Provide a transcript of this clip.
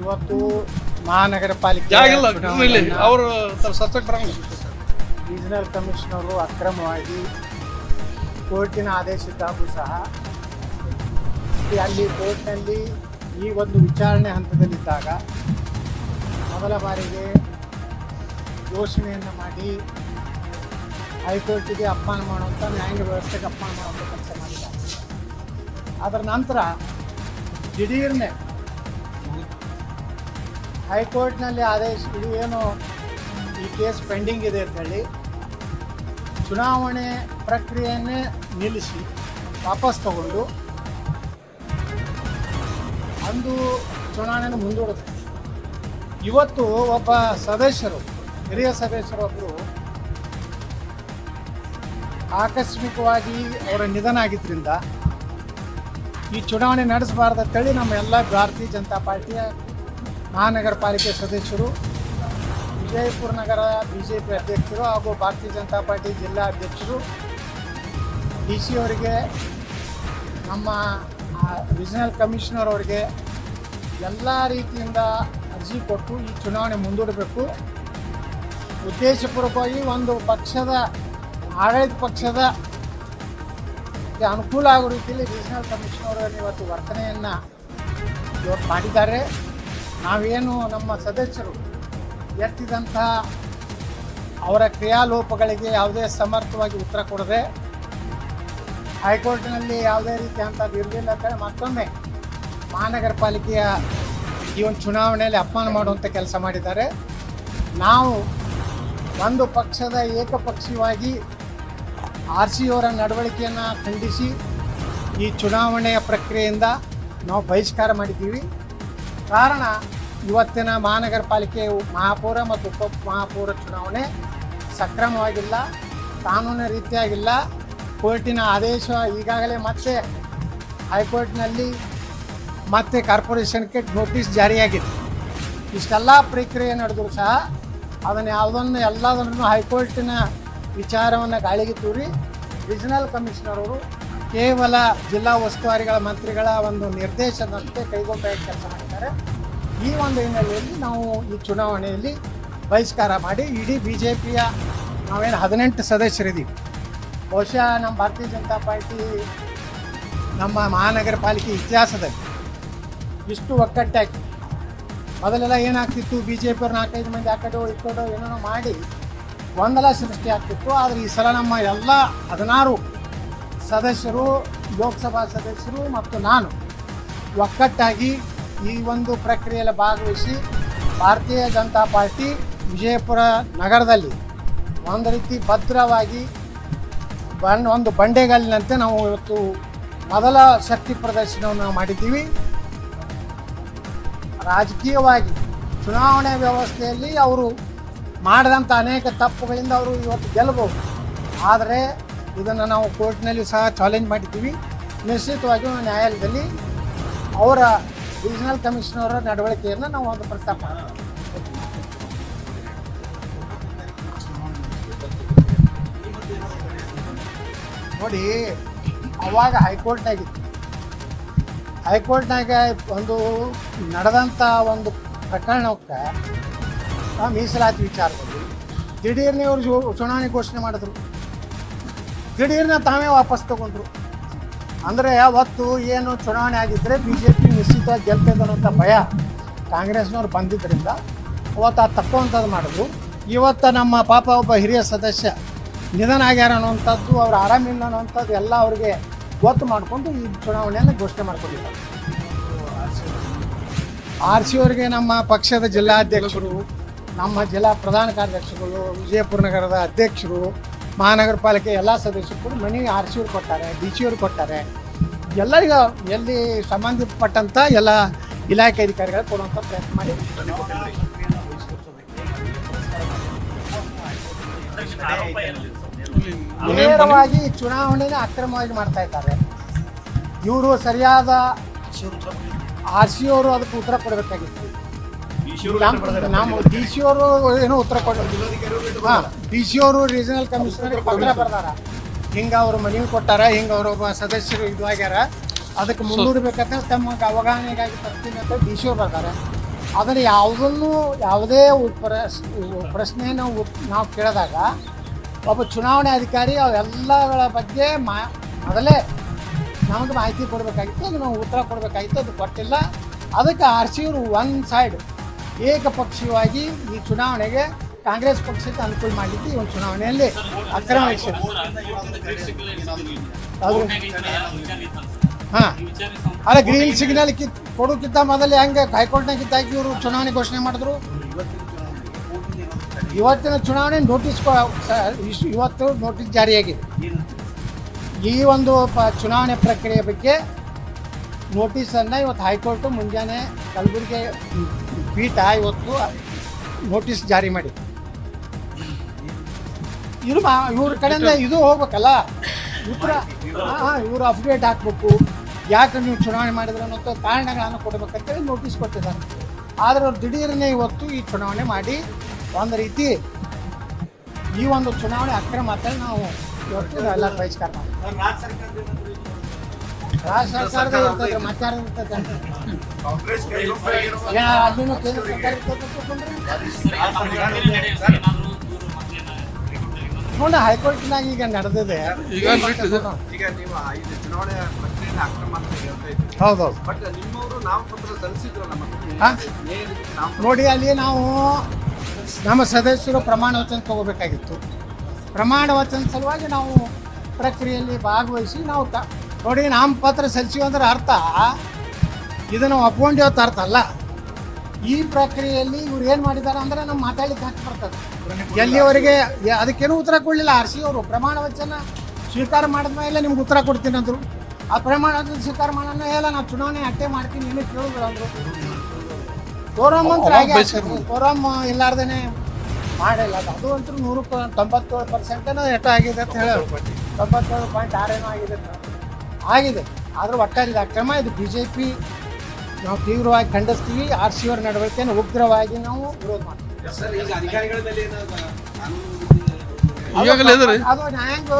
ಇವತ್ತು ಮಹಾನಗರ ಪಾಲಿಕೆ ಅವರು ರೀಜನಲ್ ಕಮಿಷನರು ಅಕ್ರಮವಾಗಿ ಕೋರ್ಟಿನ ಆದೇಶಕ್ಕಾಗೂ ಸಹ ಅಲ್ಲಿ ಕೋರ್ಟ್ನಲ್ಲಿ ಈ ಒಂದು ವಿಚಾರಣೆ ಹಂತದಲ್ಲಿದ್ದಾಗ ಮೊದಲ ಬಾರಿಗೆ ಘೋಷಣೆಯನ್ನು ಮಾಡಿ ಹೈಕೋರ್ಟಿಗೆ ಅಪಮಾನ ಮಾಡುವಂಥ ನ್ಯಾಯಾಂಗ ವ್ಯವಸ್ಥೆಗೆ ಅಪಮಾನ ಮಾಡುವಂಥ ಕೆಲಸ ಮಾಡಿದ್ದಾರೆ. ಅದರ ನಂತರ ದಿಢೀರ್ನೆ ಹೈಕೋರ್ಟ್ನಲ್ಲಿ ಆದೇಶ ಇದು ಏನು ಈ ಕೇಸ್ ಪೆಂಡಿಂಗ್ ಇದೆ ಅಂತೇಳಿ ಚುನಾವಣೆ ಪ್ರಕ್ರಿಯೆಯನ್ನೇ ನಿಲ್ಲಿಸಿ ವಾಪಸ್ ತಗೊಂಡು ಅಂದು ಚುನಾವಣೆಯನ್ನು ಮುಂದೂಡುತ್ತೆ ಇವತ್ತು ಒಬ್ಬ ಸದಸ್ಯರು, ಹಿರಿಯ ಸದಸ್ಯರೊಬ್ಬರು ಆಕಸ್ಮಿಕವಾಗಿ ಅವರ ನಿಧನ ಆಗಿದ್ದರಿಂದ ಈ ಚುನಾವಣೆ ನಡೆಸಬಾರ್ದು ಅಂತೇಳಿ ನಮ್ಮ ಎಲ್ಲ ಭಾರತೀಯ ಜನತಾ ಪಾರ್ಟಿಯ ಮಹಾನಗರ ಪಾಲಿಕೆ ಸದಸ್ಯರು, ವಿಜಯಪುರ ನಗರ ಬಿ ಜೆ ಪಿ ಅಧ್ಯಕ್ಷರು ಹಾಗೂ ಭಾರತೀಯ ಜನತಾ ಪಾರ್ಟಿ ಜಿಲ್ಲಾ ಅಧ್ಯಕ್ಷರು, ಡಿ ಸಿ ಅವರಿಗೆ, ನಮ್ಮ ರಿಜನಲ್ ಕಮಿಷನರ್ ಅವರಿಗೆ ಎಲ್ಲ ರೀತಿಯಿಂದ ಅರ್ಜಿ ಕೊಟ್ಟು ಈ ಚುನಾವಣೆ ಮುಂದೂಡಬೇಕು. ಉದ್ದೇಶಪೂರ್ವಕವಾಗಿ ಒಂದು ಪಕ್ಷದ, ಆಡಳಿತ ಪಕ್ಷದ ಅನುಕೂಲ ಆಗೋ ರೀತಿಯಲ್ಲಿ ರೀಜನಲ್ ಕಮಿಷನರ್ ಇವತ್ತು ವರ್ತನೆಯನ್ನು ಮಾಡಿದ್ದಾರೆ. ನಾವೇನು ನಮ್ಮ ಸದಸ್ಯರು ಎತ್ತಿದಂತಹ ಅವರ ಕ್ರಿಯಾಲೋಪಗಳಿಗೆ ಯಾವುದೇ ಸಮರ್ಥವಾಗಿ ಉತ್ತರ ಕೊಡದೆ ಹೈಕೋರ್ಟ್ನಲ್ಲಿ ಯಾವುದೇ ರೀತಿ ಅಂಥದ್ದು ಇರಲಿಲ್ಲ ಅಂತೇಳಿ ಮತ್ತೊಮ್ಮೆ ಮಹಾನಗರ ಪಾಲಿಕೆಯ ಈ ಒಂದು ಚುನಾವಣೆಯಲ್ಲಿ ಅಪಮಾನ ಮಾಡುವಂಥ ಕೆಲಸ ಮಾಡಿದ್ದಾರೆ. ನಾವು ಒಂದು ಪಕ್ಷದ ಏಕಪಕ್ಷೀಯವಾಗಿ ಆರ್ ಸಿ ಅವರ ನಡವಳಿಕೆಯನ್ನು ಖಂಡಿಸಿ ಈ ಚುನಾವಣೆಯ ಪ್ರಕ್ರಿಯೆಯಿಂದ ನಾವು ಬಹಿಷ್ಕಾರ ಮಾಡಿದ್ದೀವಿ. ಕಾರಣ ಇವತ್ತಿನ ಮಹಾನಗರ ಪಾಲಿಕೆ ಮಹಾಪೌರ ಮತ್ತು ಉಪ ಮಹಾಪೌರ ಚುನಾವಣೆ ಸಕ್ರಮವಾಗಿಲ್ಲ, ಕಾನೂನು ರೀತಿಯಾಗಿಲ್ಲ. ಕೋರ್ಟಿನ ಆದೇಶ ಈಗಾಗಲೇ ಮತ್ತೆ ಹೈಕೋರ್ಟ್ನಲ್ಲಿ ಮತ್ತೆ ಕಾರ್ಪೊರೇಷನ್ಗೆ ನೋಟಿಸ್ ಜಾರಿಯಾಗಿದೆ. ಇಷ್ಟೆಲ್ಲ ಪ್ರಕ್ರಿಯೆ ನಡೆದರೂ ಸಹ ಅದನ್ನು ಯಾವುದನ್ನು ಎಲ್ಲದನ್ನು ಹೈಕೋರ್ಟಿನ ವಿಚಾರವನ್ನು ಗಾಳಿಗೆ ತೂರಿ, ರಿಜನಲ್ ಕಮಿಷನರ್ ಅವರು ಕೇವಲ ಜಿಲ್ಲಾ ಉಸ್ತುವಾರಿಗಳ ಮಂತ್ರಿಗಳ ಒಂದು ನಿರ್ದೇಶನದಂತೆ ಕೈಗೊಂಡ ಕೆಲಸ ಮಾಡಿದ್ದಾರೆ ಈ ಒಂದು ಹಿನ್ನೆಲೆಯಲ್ಲಿ ನಾವು ಈ ಚುನಾವಣೆಯಲ್ಲಿ ಬಹಿಷ್ಕಾರ ಮಾಡಿ ಇಡೀ ಬಿ ಜೆ ಪಿಯ ನಾವೇನು ಹದಿನೆಂಟು ಸದಸ್ಯರಿದ್ದೀವಿ. ಬಹುಶಃ ನಮ್ಮ ಭಾರತೀಯ ಜನತಾ ಪಾರ್ಟಿ ನಮ್ಮ ಮಹಾನಗರ ಪಾಲಿಕೆ ಇತಿಹಾಸದಲ್ಲಿ ಇಷ್ಟು ಒಕ್ಕಟ್ಟಾಗಿ ಮೊದಲೆಲ್ಲ ಏನಾಗ್ತಿತ್ತು ಬಿ ಜೆ ಪಿಯವ್ರು ನಾಲ್ಕೈದು ಮಂದಿ ಆ ಕಡೆ ಈ ಕಡೆ ಏನೋ ಮಾಡಿ ಗೊಂದಲ ಸೃಷ್ಟಿ ಆಗ್ತಿತ್ತು. ಆದರೆ ಈ ಸಲ ನಮ್ಮ ಎಲ್ಲ ಹದಿನಾರು ಸದಸ್ಯರು, ಲೋಕಸಭಾ ಸದಸ್ಯರು ಮತ್ತು ನಾನು ಒಕ್ಕಟ್ಟಾಗಿ ಈ ಒಂದು ಪ್ರಕ್ರಿಯೆಯಲ್ಲಿ ಭಾಗವಹಿಸಿ ಭಾರತೀಯ ಜನತಾ ಪಾರ್ಟಿ ವಿಜಯಪುರ ನಗರದಲ್ಲಿ ಒಂದು ರೀತಿ ಭದ್ರವಾಗಿ ಬಣ್ಣ, ಒಂದು ಬಂಡೆಗಾಲಿನಂತೆ ನಾವು ಇವತ್ತು ಮೊದಲ ಶಕ್ತಿ ಪ್ರದರ್ಶನವನ್ನು ಮಾಡಿದ್ದೀವಿ. ರಾಜಕೀಯವಾಗಿ ಚುನಾವಣೆ ವ್ಯವಸ್ಥೆಯಲ್ಲಿ ಅವರು ಮಾಡಿದಂಥ ಅನೇಕ ತಪ್ಪುಗಳಿಂದ ಅವರು ಇವತ್ತು ಗೆಲ್ಲಬಹುದು. ಆದರೆ ಇದನ್ನು ನಾವು ಕೋರ್ಟ್ನಲ್ಲಿ ಸಹ ಚಾಲೆಂಜ್ ಮಾಡಿದ್ದೀವಿ ನಿಶ್ಚಿತವಾಗಿಯೂ ನ್ಯಾಯಾಲಯದಲ್ಲಿ ಅವರ ರೀಜನಲ್ ಕಮಿಷನರ್ ನಡವಳಿಕೆಯನ್ನು ನಾವು ಒಂದು ಪ್ರಸ್ತಾಪ. ನೋಡಿ, ಅವಾಗ ಹೈಕೋರ್ಟ್ನಾಗಿತ್ತು ಹೈಕೋರ್ಟ್ನಾಗ ಒಂದು ನಡೆದಂಥ ಒಂದು ಪ್ರಕರಣಕ್ಕೆ ಮೀಸಲಾತಿ ವಿಚಾರದಲ್ಲಿ ದಿಢೀರ್ನೇ ಅವರು ಚುನಾವಣೆ ಘೋಷಣೆ ಮಾಡಿದ್ರು ದಿಢೀರ್ನೆ ತಾವೇ ವಾಪಸ್ ತಗೊಂಡ್ರು. ಅಂದರೆ ಅವತ್ತು ಏನು ಚುನಾವಣೆ ಆಗಿದ್ದರೆ ಬಿ ಜೆ ಪಿ ನಿಶ್ಚಿತ ಗೆಲ್ತದೆ ಅನ್ನೋಂಥ ಭಯ ಕಾಂಗ್ರೆಸ್ನವ್ರು ಬಂದಿದ್ದರಿಂದ ಅವತ್ತು ಆ ತಕ್ಕುವಂಥದ್ದು ಮಾಡಿದ್ರು. ಇವತ್ತು ನಮ್ಮ ಪಾಪ ಒಬ್ಬ ಹಿರಿಯ ಸದಸ್ಯ ನಿಧನ ಆಗ್ಯಾರ ಅನ್ನುವಂಥದ್ದು, ಅವ್ರು ಆರಾಮಿಲ್ಲ ಅನ್ನುವಂಥದ್ದು ಎಲ್ಲ ಅವ್ರಿಗೆ ಗೊತ್ತು ಮಾಡಿಕೊಂಡು ಈ ಚುನಾವಣೆಯನ್ನು ಘೋಷಣೆ ಮಾಡ್ಕೊಂಡಿದ್ದಾರೆ. ಆರ್ ಸಿ ಅವರಿಗೆ ನಮ್ಮ ಪಕ್ಷದ ಜಿಲ್ಲಾಧ್ಯಕ್ಷರು, ನಮ್ಮ ಜಿಲ್ಲಾ ಪ್ರಧಾನ ಕಾರ್ಯದರ್ಶಿಗಳು, ವಿಜಯಪುರ ನಗರದ ಅಧ್ಯಕ್ಷರು ಮಹಾನಗರ ಪಾಲಿಕೆ ಎಲ್ಲ ಸದಸ್ಯರು ಮನೆ ಆರ್ ಸಿ ಅವ್ರು ಕೊಟ್ಟಾರೆ ಡಿ ಸಿ ಅವ್ರು ಕೊಟ್ಟಾರೆ ಎಲ್ಲರಿಗ ಎಲ್ಲಿ ಸಂಬಂಧಪಟ್ಟಂಥ ಎಲ್ಲ ಇಲಾಖೆ ಅಧಿಕಾರಿಗಳು ಕೊಡುವಂಥ ಪ್ರಯತ್ನ ಮಾಡಿ ನೇರವಾಗಿ ಚುನಾವಣೆನ ಅಕ್ರಮವಾಗಿ ಮಾಡ್ತಾ ಇದ್ದಾರೆ. ಇವರು ಸರಿಯಾದ ಆರ್ ಸಿ ಅವರು ಅದಕ್ಕೆ ಉತ್ತರ ಕೊಡಬೇಕಾಗಿತ್ತು. ನಮ್ಮ ನಮ್ಮ ಡಿ ಸಿ ಅವರು ಏನೋ ಉತ್ತರ ಹಾಂ ಡಿ ಸಿ ಅವರು ರೀಜನಲ್ ಕಮಿಷನರ್ ಪತ್ರ ಬರ್ದಾರ. ಹಿಂಗೆ ಅವರು ಮನವಿ ಕೊಟ್ಟಾರ ಹಿಂಗೆ ಅವರು ಒಬ್ಬ ಸದಸ್ಯರು ಇದು ಆಗ್ಯಾರ. ಅದಕ್ಕೆ ಮುಂದೂಡಬೇಕಂತ ತಮ್ಮ ಅವಗಾಹನೆಗಾಗಿ ತರ್ತೀನಿ ಅಂತ ಡಿ ಸಿ ಅವ್ರು ಬರ್ತಾರೆ ಅದನ್ನು ಯಾವುದನ್ನು ಯಾವುದೇ ಪ್ರಶ್ ಪ್ರಶ್ನೆಯನ್ನು ನಾವು ಕೇಳಿದಾಗ ಒಬ್ಬ ಚುನಾವಣೆ ಅಧಿಕಾರಿ ಅವೆಲ್ಲಗಳ ಬಗ್ಗೆ ಮಾ ಮೊದಲೇ ನಮಗೆ ಮಾಹಿತಿ ಕೊಡಬೇಕಾಗಿತ್ತು ಅದು ನಾವು ಉತ್ತರ ಕೊಡಬೇಕಾಗಿತ್ತು ಅದು ಕೊಟ್ಟಿಲ್ಲ. ಅದಕ್ಕೆ ಆರ್ ಸಿ ಅವರು ಒನ್ ಸೈಡ್ ಏಕಪಕ್ಷೀಯವಾಗಿ ಈ ಚುನಾವಣೆಗೆ ಕಾಂಗ್ರೆಸ್ ಪಕ್ಷಕ್ಕೆ ಅನುಕೂಲ ಮಾಡಲಿಕ್ಕೆ ಈ ಒಂದು ಚುನಾವಣೆಯಲ್ಲಿ ಅಕ್ರಮ ಹಾ. ಅಲ್ಲ ಗ್ರೀನ್ ಸಿಗ್ನಲ್ ಕಿತ್ ಕೊಡೋಕ್ಕಿಂತ ಮೊದಲು ಹೆಂಗೆ ಹೈಕೋರ್ಟ್ನಾಗ ಕಿತ್ತಾಕಿ ಇವರು ಚುನಾವಣೆ ಘೋಷಣೆ ಮಾಡಿದ್ರು. ಇವತ್ತಿನ ಚುನಾವಣೆ ನೋಟಿಸ್ ಇವತ್ತು ನೋಟಿಸ್ ಜಾರಿಯಾಗಿದೆ. ಈ ಒಂದು ಚುನಾವಣೆ ಪ್ರಕ್ರಿಯೆ ಬಗ್ಗೆ ನೋಟಿಸನ್ನು ಇವತ್ತು ಹೈಕೋರ್ಟು ಮುಂಜಾನೆ ಕಲಬುರಗಿ ಪೀಠ ಇವತ್ತು ನೋಟಿಸ್ ಜಾರಿ ಮಾಡಿ. ಇರು ಇವ್ರ ಕಡೆಯಿಂದ ಇದು ಹೋಗ್ಬೇಕಲ್ಲ? ಉತ್ತರ ಹಾಂ ಇವರು ಅಪ್ಡೇಟ್ ಹಾಕ್ಬೇಕು. ಯಾಕೆ ನೀವು ಚುನಾವಣೆ ಮಾಡಿದ್ರೆ ಅನ್ನೋ ಕಾರಣಗಳನ್ನು ಕೊಡ್ಬೇಕಂತೇಳಿ ನೋಟಿಸ್ ಕೊಟ್ಟಿದ್ದಾರೆ. ಆದರೆ ಅವ್ರು ದಿಢೀರನೇ ಇವತ್ತು ಈ ಚುನಾವಣೆ ಮಾಡಿ ಒಂದು ರೀತಿ ಈ ಒಂದು ಚುನಾವಣೆ ಅಕ್ರಮ ಅಂತೇಳಿ ನಾವು ಇವತ್ತು ಎಲ್ಲ ಬಹಿಷ್ಕಾರ ಮಾಡ್ತೀವಿ. ರಾಜ್ಯ ಸರ್ಕಾರದ ಇರ್ತದೆ ಮತ್ತಾರ ಇರ್ತದೆ ಏನ ಅಲ್ಲಿನೂ ಕೇಂದ್ರ ಸರ್ಕಾರ ಇರ್ತದೆ ತಿಳ್ಕೊಂಡ್ರಿ? ನೋಡ ಹೈಕೋರ್ಟ್ನಾಗ ಈಗ ನಡೆದಿದೆ ಈಗ ನೀವು ಚುನಾವಣೆ ಅಕ್ರಮ ಹೌದೌದು ಬಟ್ ನಿಮ್ಮವರು ನಾಮಪತ್ರ ನೋಡಿ ಅಲ್ಲಿ ನಾವು ನಮ್ಮ ಸದಸ್ಯರು ಪ್ರಮಾಣ ವಚನ ತಗೋಬೇಕಾಗಿತ್ತು. ಪ್ರಮಾಣ ವಚನ ಸಲುವಾಗಿ ನಾವು ಪ್ರಕ್ರಿಯೆಯಲ್ಲಿ ಭಾಗವಹಿಸಿ ನಾವು ತ ನೋಡಿ ನಾಮಪತ್ರ ಸಲ್ಲಿಸಿವಿ ಅಂದ್ರೆ ಅರ್ಥ. ಇದನ್ನು ಅಂತ ಅರ್ಥ ಅಲ್ಲ. ಈ ಪ್ರಕ್ರಿಯೆಯಲ್ಲಿ ಇವ್ರು ಏನು ಮಾಡಿದ್ದಾರೆ ಅಂದ್ರೆ ನಮ್ಮ ಮಾತಾಡ್ಲಿಕ್ಕೆ ಹಾಕಿ ಬರ್ತದೆ. ಎಲ್ಲಿವರೆಗೆ ಅದಕ್ಕೇನು ಉತ್ತರ ಕೊಡಲಿಲ್ಲ. ಆರ್ ಸಿ ಅವರು ಪ್ರಮಾಣ ವಚನ ಸ್ವೀಕಾರ ಮಾಡಿದ ಮೇಲೆ ನಿಮ್ಗೆ ಉತ್ತರ ಕೊಡ್ತೀನಿ ಅಂದರು. ಆ ಪ್ರಮಾಣ ವಚನ ಸ್ವೀಕಾರ ಮಾಡೋಣ ಎಲ್ಲ ನಾವು ಚುನಾವಣೆ ಅಟ್ಟೆ ಮಾಡ್ತೀನಿ ಏನು ಕೇಳಿದ್ರು ಅಂದರು. ಕೋರಮ್ ಅಂತ ಕೋರಮ್ ಇಲ್ಲಾರ್ದೇನೆ ಮಾಡಿಲ್ಲ. ಅದು ಅಂತೂ ನೂರು ತೊಂಬತ್ತೇಳು ಪರ್ಸೆಂಟೇನೋ ಎಷ್ಟು ಆಗಿದೆ ಅಂತ ಹೇಳಿ ತೊಂಬತ್ತೇಳು ಪಾಯಿಂಟ್ ಆರೇನೋ ಆಗಿದೆ. ಆಗಿದೆ. ಆದರೆ ಒಟ್ಟಾರೆ ಇದು ಅಕ್ರಮ. ಇದು ಬಿ ಜೆ ಪಿ ನಾವು ತೀವ್ರವಾಗಿ ಖಂಡಿಸ್ತೀವಿ. ಆರ್ ಸಿ ಅವರ ನಡವಳಿಕೆಯನ್ನು ಉಗ್ರವಾಗಿ ನಾವು ವಿರೋಧ ಮಾಡ್ತೀವಿ. ಈಗಾಗಲೇ ಅದು ನ್ಯಾಯಾಂಗ